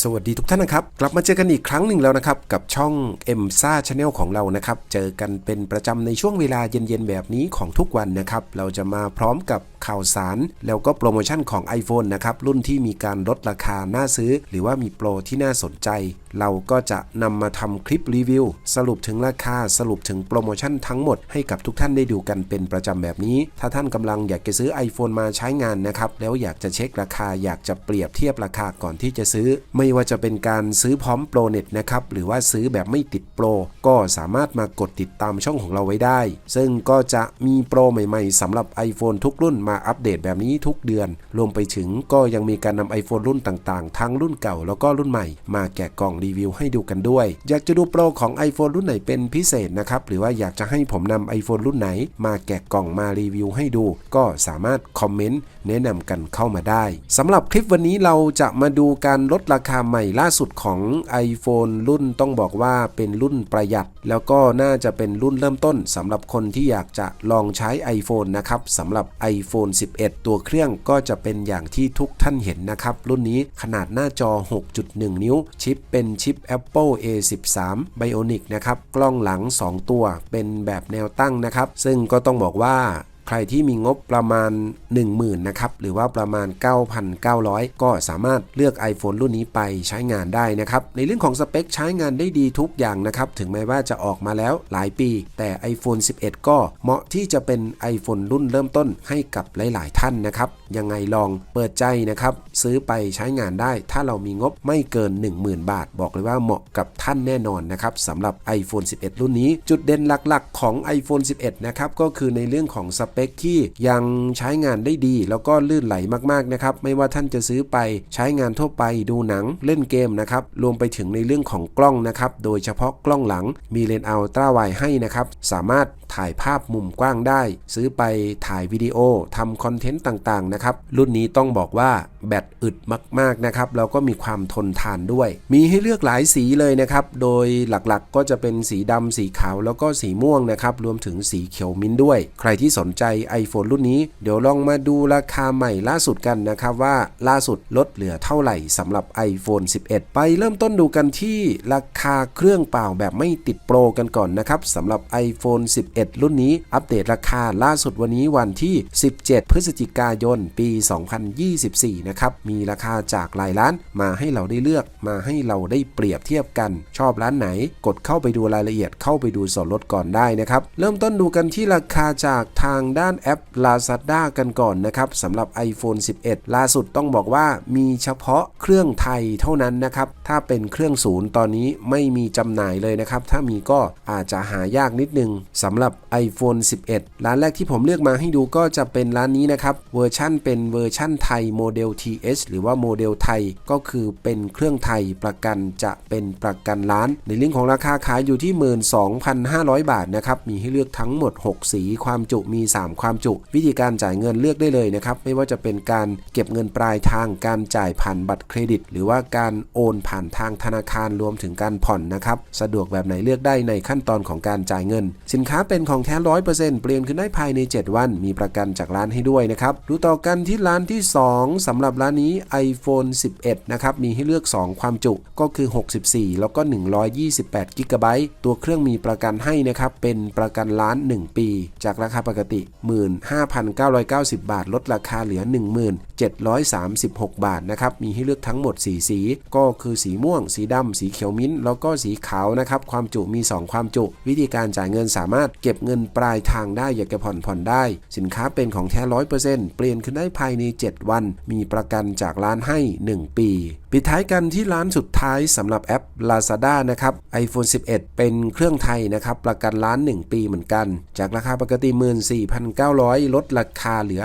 สวัสดีทุกท่านนะครับ กลับมาเจอกันอีกครั้งหนึ่งแล้วนะครับ กับช่อง m s a Channel ของเรานะครับ เจอกันเป็นประจำในช่วงเวลาเย็นๆแบบนี้ของทุกวันนะครับ เราจะมาพร้อมกับ ข่าวสาร แล้วก็โปรโมชั่นของ iPhone นะครับ รุ่นที่มีการลดราคาน่าซื้อ หรือว่ามีโปรที่น่าสนใจ เราก็จะนำมาทำคลิปรีวิว สรุปถึงราคาสรุปถึงโปรโมชั่นทั้งหมดให้กับทุกท่านได้ดูกันเป็นประจำแบบนี้ ถ้าท่านกำลังอยากจะซื้อ iPhone มาใช้งานนะครับแล้วอยากจะเช็คราคาอยากจะเปรียบเทียบราคาก่อนที่จะซื้อ ไม่ว่าจะเป็นการซื้อพร้อมโปรเน็ตนะครับหรือว่าซื้อแบบไม่ติดโปรก็สามารถมากดติดตามช่องของเราไว้ได้ ซึ่งก็จะมีโปรใหม่ ๆสำหรับ iPhone ทุกรุ่นมาอัปเดตแบบนี้ทุกเดือน รวมไปถึงก็ยังมีการนำ iPhone รุ่นต่างๆ ทั้งรุ่นเก่าแล้วก็รุ่นใหม่ มาแกะกล่องรีวิวให้ดูกันด้วย อยากจะดูโปรของ iPhone รุ่นไหนเป็นพิเศษนะครับ หรือว่าอยากจะให้ผมนำ iPhone รุ่นไหน มาแกะกล่องมารีวิวให้ดู ก็สามารถคอมเมนต์แนะนำกันเข้ามาได้สำหรับคลิปวันนี้เราจะมาดูการลดราคาใหม่ล่าสุดของ iPhone รุ่นต้องบอกว่าเป็นรุ่นประหยัด แล้วก็น่าจะเป็นรุ่นเริ่มต้นสำหรับคนที่อยากจะลองใช้ iPhone นะครับสำหรับ iPhone 11 ตัวเครื่องก็จะเป็นอย่างที่ทุกท่านเห็นนะครับ รุ่นนี้ขนาดหน้าจอ 6.1 นิ้ว ชิปเป็นชิป Apple A13 Bionic นะครับ กล้องหลัง 2 ตัวเป็นแบบแนวตั้งนะครับ ซึ่งก็ต้องบอกว่า รที่มีงบประมาณ 10,000นะครับหรือว่าประมาณ 9,900 ก็สามารถเลือก iPhone รุ่นนี้ไปใช้งานได้นะครับในเรื่องของสเปคใช้งานได้ดีทุกอย่างนะครับถึงแม้ว่าจะออกมาแล้วหลายปี แต่ iPhone 11 ก็เหมาะที่จะเป็น iPhone รุ่นเริ่มต้นให้กับหลาย ๆ ท่านนะครับยังไงลองเปิดใจนะครับซื้อไปใช้งานได้ ถ้าเรามีงบไม่เกิน 10,000 บาท บอกเลยว่าเหมาะกับท่านแน่นอนนะครับสำหรับ iPhone 11 รุ่นนี้ จุดเด่นหลัก ๆ ของ iPhone 11 นะครับก็คือในเรื่องของสเปคที่ยังใช้งานได้ดี แล้วก็ลื่นไหลมากๆนะครับไม่ว่าท่านจะซื้อไปใช้งานทั่วไปดูหนังเล่นเกมนะครับรวมไปถึงในเรื่องของกล้องนะครับโดยเฉพาะกล้องหลังมีเลนส์อัลตร้าไวให้นะครับสามารถถ่ายภาพมุมกว้างได้ ซื้อไปถ่ายวิดีโอทำคอนเทนต์ต่างๆนะครับรุ่นนี้ต้องบอกว่าแบตอึดมากๆนะครับแล้วก็มีความทนทานด้วย มีให้เลือกหลายสีเลยนะครับโดยหลักๆก็จะเป็นสีดำสีขาวแล้วก็สีม่วงนะครับรวมถึงสีเขียวมิ้นท์ด้วย ใครที่สนใจ iPhone รุ่นนี้ เดี๋ยวลองมาดูราคาใหม่ล่าสุดกันนะครับว่าล่าสุดลดเหลือเท่าไหร่สำหรับ iPhone 11 ไปเริ่มต้นดูกันที่ราคาเครื่องเปล่าแบบไม่ติดโปรกันก่อนนะครับสำหรับ iPhone 11 รุ่นนี้ อัปเดตราคาล่าสุดวันนี้วันที่ 17 พฤศจิกายน ปี 2024 นะครับมีราคาจากหลายร้านมาให้เราได้เลือกมาให้เราได้เปรียบเทียบกัน ชอบร้านไหน กดเข้าไปดูรายละเอียดเข้าไปดูส่วนลดก่อนได้นะครับเริ่มต้นดูกันที่ราคาจากทางด้านแอป Lazada กันก่อนนะครับสำหรับ iPhone 11 ล่าสุดต้องบอกว่ามีเฉพาะเครื่องไทยเท่านั้นนะครับ ถ้าเป็นเครื่องศูนย์ตอนนี้ไม่มีจำหน่ายเลยนะครับ ถ้ามีก็อาจจะหายากนิดนึงสำหรับ iPhone 11 ร้านแรกที่ผมเลือกมาให้ดูก็จะเป็นร้านนี้นะครับ เวอร์ชั่นเป็นเวอร์ชั่นไทยโมเดล TH หรือว่าโมเดลไทยก็คือเป็นเครื่องไทยประกันจะเป็นประกันร้าน ในเรื่องของราคาขายอยู่ที่ 12,500 บาทนะครับ มีให้เลือกทั้งหมด 6 สี ความจุมี 3ความจุวิธีการจ่ายเงินเลือกได้เลยนะครับ ไม่ว่าจะเป็นการเก็บเงินปลายทางการจ่ายผ่านบัตรเครดิต หรือว่าการโอนผ่านทางธนาคารรวมถึงการผ่อนนะครับ สะดวกแบบไหนเลือกได้ในขั้นตอนของการจ่ายเงิน สินค้าเป็นของแท้ร้อยเปอร์เซ็นต์เปลี่ยนขึ้นได้ภายใน 7 วัน มีประกันจากร้านให้ด้วยนะครับดูต่อกันที่ร้านที่ 2สำหรับร้านนี้ iPhone 11 นะครับมีให้เลือก 2 ความจุก็คือ 64 แล้วก็ 128 g b ตัวเครื่องมีประกันให้นะครับเป็นประกันล้าน 1 ปี จากราคาปกติ15,990 บาท ลดราคาเหลือ 1736 บาทนะครับ มีให้เลือกทั้งหมด 4 สี ก็คือสีม่วง สีดำ สีเขียวมิ้นท์แล้วก็สีขาวนะครับ ความจุมี 2 ความจุ วิธีการจ่ายเงินสามารถเก็บเงินปลายทางได้ อยากจะผ่อนผ่อนได้ สินค้าเป็นของแท้ร้อยเปอร์เซ็นต์เปลี่ยนขึ้นได้ภายใน 7 วัน มีประกันจากร้านให้ 1 ปี ปิดท้ายกันที่ร้านสุดท้ายสำหรับแอป Lazada นะครับ iPhone 11 เป็นเครื่องไทยนะครับ ประกันร้าน 1 ปีเหมือนกัน จากราคาปกติ 14,900 ลดราคาเหลือ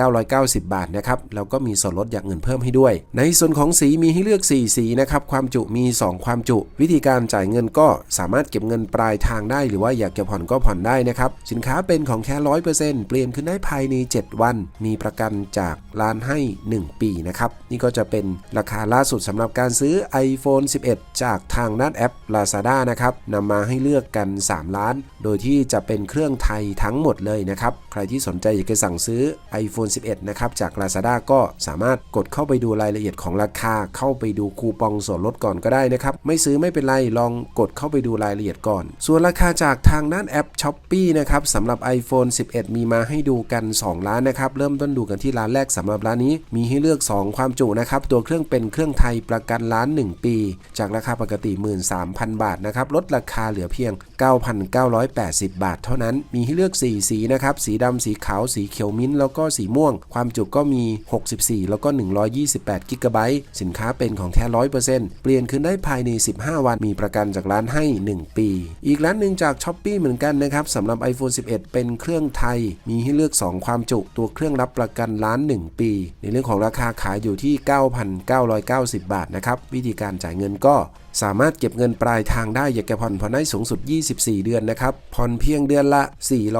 9,990 บาทนะครับ แล้วก็มีส่วนลดอย่างอื่นเพิ่มให้ด้วย ในส่วนของสีมีให้เลือก 4 สีนะครับ ความจุมี 2 ความจุ วิธีการจ่ายเงินก็สามารถเก็บเงินปลายทางได้ หรือว่าอยากจะผ่อนก็ผ่อนได้นะครับ สินค้าเป็นของแท้ร้อยเปอร์เซ็นต์เปลี่ยนขึ้นได้ภายใน 7 วัน มีประกันจากร้านให้ 1 ปีนะครับ นี่ก็จะเป็นราคาล่าสุดสำหรับการซื้อ iPhone 11 จากทางด้านแอป Lazada นะครับนำมาให้เลือกกัน 3 ล้าน โดยที่จะเป็นเครื่องไทยทั้งหมดเลยนะครับ ใครที่สนใจอยากจะสั่งซื้อ iPhone 11 นะครับ จาก Lazada ก็สามารถกดเข้าไปดูรายละเอียดของราคา เข้าไปดูคูปองส่วนลดก่อนก็ได้นะครับ ไม่ซื้อไม่เป็นไร ลองกดเข้าไปดูรายละเอียดก่อน ส่วนราคาจากทางด้านแอป s h อ p e e นะครับสำหรับ iPhone 11 มีมาให้ดูกัน 2 ล้านนะครับ เริ่มต้นดูกันที่ร้านแรกสำหรับร้านนี้ มีให้เลือก 2 ความจุนะครับ ตัวเครื่องเป็นเรื่องไทยประกันล้าน1 ปี จากราคาปกติ 13,000 บาทนะครับลดราคาเหลือเพียง 9,980 บาท เท่านั้นมีให้เลือก 4 สีนะครับสีดำสีขาวสีเขียวมิ้นท์แล้วก็สีม่วง ความจุก็มี 64 แล้วก็ 128กิกะไบต์สินค้าเป็นของแท้ 100%เปลี่ยนคืนได้ภายใน 15 วันมีประกันจากร้านให้ 1 ปี อีกร้านหนึ่งจาก s h อ p e e เหมือนกันนะครับสำหรับ iPhone 11 เป็นเครื่องไทย มีให้เลือก 2 ความจุตัวเครื่องรับประกันล้าน 1 ปี ในเรื่องของราคาขายอยู่ที่ 9,990บาทนะครับ วิธีการจ่ายเงินก็สามารถเก็บเงินปลายทางได้อยากจะผ่อนผ่อนได้สูงสุด 24 เดือนนะครับ ผ่อนเพียงเดือนละ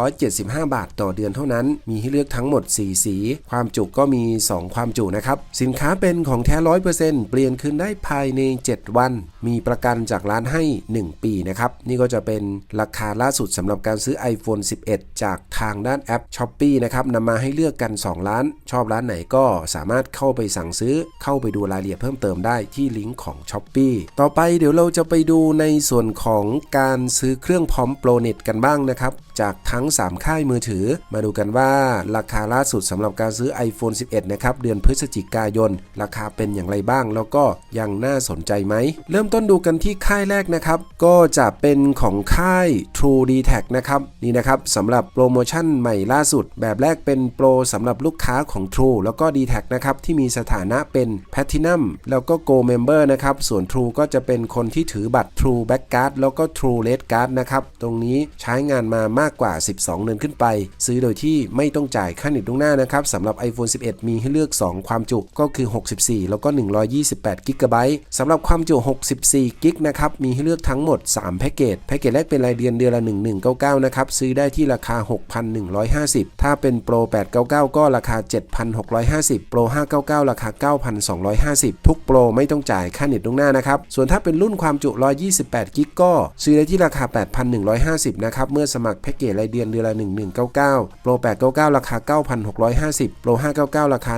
475 บาทต่อเดือนเท่านั้น มีให้เลือกทั้งหมด 4 สี ความจุก็มี 2 ความจุนะครับ สินค้าเป็นของแท้ 100%เปลี่ยนคืนได้ภายใน 7 วัน มีประกันจากร้านให้ 1 ปีนะครับ นี่ก็จะเป็นราคาล่าสุดสำหรับการซื้อ iPhone 11 จากทางด้านแอป s h อ p e e นะครับนำมาให้เลือกกัน2ร้าน ชอบร้านไหนก็สามารถเข้าไปสั่งซื้อเข้าไปดูรายละเอียดเพิ่มเติมได้ที่ลิงก์ของ s h อ p e e ต่อไปเดี๋ยวเราจะไปดูในส่วนของการซื้อเครื่องพร้อมโปรเน็ตกันบ้างนะครับ จากทั้ง 3 ค่ายมือถือ มาดูกันว่าราคาล่าสุดสำหรับการซื้อ iPhone 11 นะครับ เดือนพฤศจิกายน ราคาเป็นอย่างไรบ้าง แล้วก็ยังน่าสนใจไหม เริ่มต้นดูกันที่ค่ายแรกนะครับ ก็จะเป็นของค่าย True d t a c นะครับนี่นะครับสำหรับโปรโมชั่นใหม่ล่าสุด แบบแรกเป็นโปรสำหรับลูกค้าของ True แล้วก็ d t a c นะครับที่มีสถานะเป็น Platinum แล้วก็ Gold Member นะครับ ส่วน True ก็จะเป็นคนที่ถือบัตร True Back Card แล้วก็ True Red Card นะครับ ตรงนี้ใช้งานมามากกว่า 12 เดือนขึ้นไป ซื้อโดยที่ไม่ต้องจ่ายค่าเน็ตล่วงหน้านะครับสำหรับ iPhone 11 มีให้เลือก 2 ความจุก็คือ 64 แล้วก็ 128กิกะไบต์สำหรับความจุ 64กิกนะครับ มีให้เลือกทั้งหมด 3 แพ็กเกจ แพ็กเกจแรกเป็นรายเดือนเดือนละ 1199 นะครับ ซื้อได้ที่ราคา 6,150 ถ้าเป็นโปร899 ก็ราคา 7,650โปร599 ราคา 9,250ทุกโปรไม่ต้องจ่ายค่าเน็ตล่วงหน้านะครับ ส่วนถ้าเป็นรุ่นความจุ 128 กิกก็ซื้อได้ที่ราคา 8,150 นะครับ เมื่อสมัครแพ็กเกจรายเดือนเดือนละ 1199 โปร 899 ราคา 9,650 โปร 599 ราคา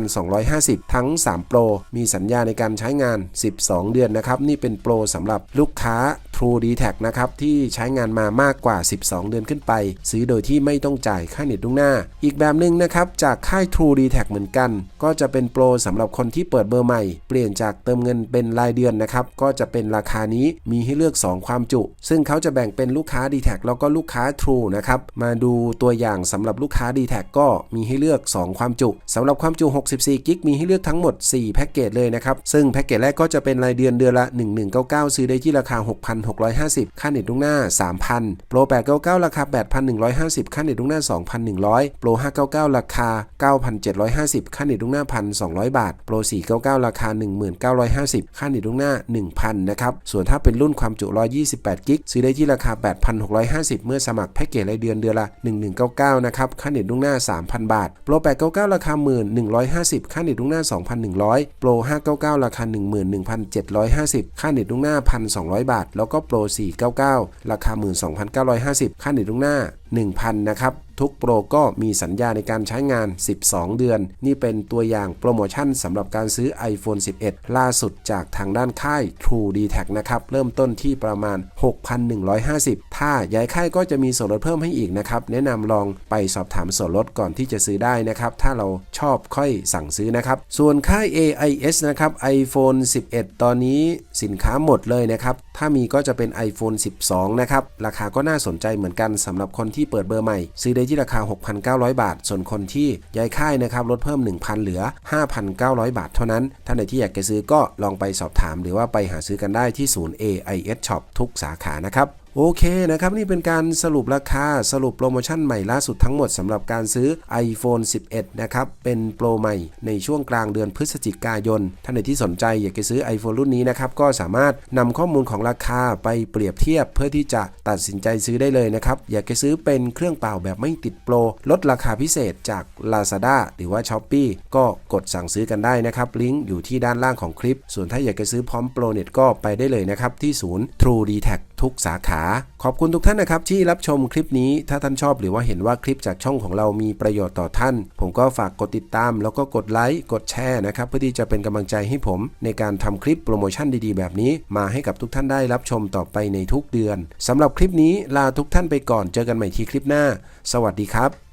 11,250 ทั้ง 3 โปร มีสัญญาในการใช้งาน 12 เดือนนะครับ นี่เป็นโปรสำหรับลูกค้า True d t a c นะครับ ที่ใช้งานมามากกว่า 12 เดือนขึ้นไป ซื้อโดยที่ไม่ต้องจ่ายค่าเน็ตล่วงหน้า อีกแบบหนึ่งนะครับ จากค่าย True d t a c เหมือนกัน ก็จะเป็นโปรสำหรับคนที่เปิดเบอร์ใหม่ เปลี่ยนจากเติมเงินเป็นรายเดือนนะครับ ก็จะเป็นราคานี้มีให้เลือก 2 ความจุ ซึ่งเขาจะแบ่งเป็นลูกค้า d t แทแล้วก็ลูกค้า True นะครับ มาดูตัวอย่างสำหรับลูกค้า d t แทก็มีให้เลือก 2 ความจุสำหรับความจุ 64กิกมีให้เลือกทั้งหมด 4 แพ็กเกจเลยนะครับ ซึ่งแพ็กเกจแรกก็จะเป็นรายเดือนเดือนละ 1199 ซื้อได้ที่ราคา 6,650 ค่าเน็ตล่วงหน้า 3,000โปร899 ราคา 8,150 ค่าเน็ตล่วงหน้า 2,100โปร599 ราคา 9,750 ค่าเน็ตล่วงหน้า 1,200 บาทโปร499 ราคา 1950 ค่าเน็ตล่วงหน้า 1,000 นะครับ ส่วนถ้าเป็นรุ่นความจุ 128 กิก ซื้อได้ที่ราคา 8,650 เมื่อสมัครแพ็กเกจรายเดือนเดือนละ 1199 นะครับ ค่าเน็ตล่วงหน้า 3,000 บาท โปร 899 ราคา 1150 ค่าเน็ตล่วงหน้า 2,100 โปร 599 ราคา 11,750 ค่าเน็ตล่วงหน้า 1,200 บาท แล้วก็โปร 499 ราคา 12,950 ค่าเน็ตล่วงหน้า 1,000 นะครับ ทุกโปรก็มีสัญญาในการใช้งาน 12 เดือน นี่เป็นตัวอย่างโปรโมชั่นสำหรับการซื้อ iPhone 11 ล่าสุดจากทางด้านค่าย True d t a c นะครับ เริ่มต้นที่ประมาณ 6,150 ถ้าย้ายค่ายก็จะมีส่วนลดเพิ่มให้อีกนะครับ แนะนำลองไปสอบถามส่วนลดก่อนที่จะซื้อได้นะครับ ถ้าเราชอบค่อยสั่งซื้อนะครับ ส่วนค่าย AIS นะครับ iPhone 11 ตอนนี้สินค้าหมดเลยนะครับ ถ้ามีก็จะเป็น iPhone 12 นะครับ ราคาก็น่าสนใจเหมือนกันสำหรับคนที่เปิดเบอร์ใหม่ ซื้อได้ที่ราคา 6,900 บาท ส่วนคนที่ย้ายค่ายนะครับลดเพิ่ม 1,000 เหลือ 5,900 บาทเท่านั้น ท่านใดที่อยากจะซื้อก็ลองไปสอบถาม หรือว่าไปหาซื้อกันได้ที่ศูนย์ AIS Shop ทุกสาขานะครับ โอเคนะครับ นี่เป็นการสรุปราคาสรุปโปรโมชั่นใหม่ล่าสุดทั้งหมดสำหรับการซื้อ iPhone 11 นะครับ เป็นโปรใหม่ในช่วงกลางเดือนพฤศจิกายน ท่านใดที่สนใจอยากจะซื้อ iPhone รุ่นนี้นะครับ ก็สามารถนำข้อมูลของราคาไปเปรียบเทียบเพื่อที่จะตัดสินใจซื้อได้เลยนะครับ อยากจะซื้อเป็นเครื่องเปล่าแบบไม่ติดโปร ลดราคาพิเศษจาก Lazada หรือว่า s h อ p e e ก็กดสั่งซื้อกันได้นะครับลิงก์อยู่ที่ด้านล่างของคลิป ส่วนถ้าอยากจะซื้อพร้อมโปรเน็ตก็ไปได้เลยนะครับที่ศูนย์ True d t a c ทุกสาขา ขอบคุณทุกท่านนะครับที่รับชมคลิปนี้ถ้าท่านชอบหรือว่าเห็นว่าคลิปจากช่องของเรามีประโยชน์ต่อท่าน ผมก็ฝากกดติดตาม แล้วก็กดไลค์กดแชร์นะครับเพื่อที่จะเป็นกำลังใจให้ผม ในการทำคลิปโปรโมชั่นดีๆ แบบนี้ มาให้กับทุกท่านได้รับชมต่อไปในทุกเดือนสำหรับคลิปนี้ลาทุกท่านไปก่อนเจอกันใหม่ที่คลิปหน้า สวัสดีครับ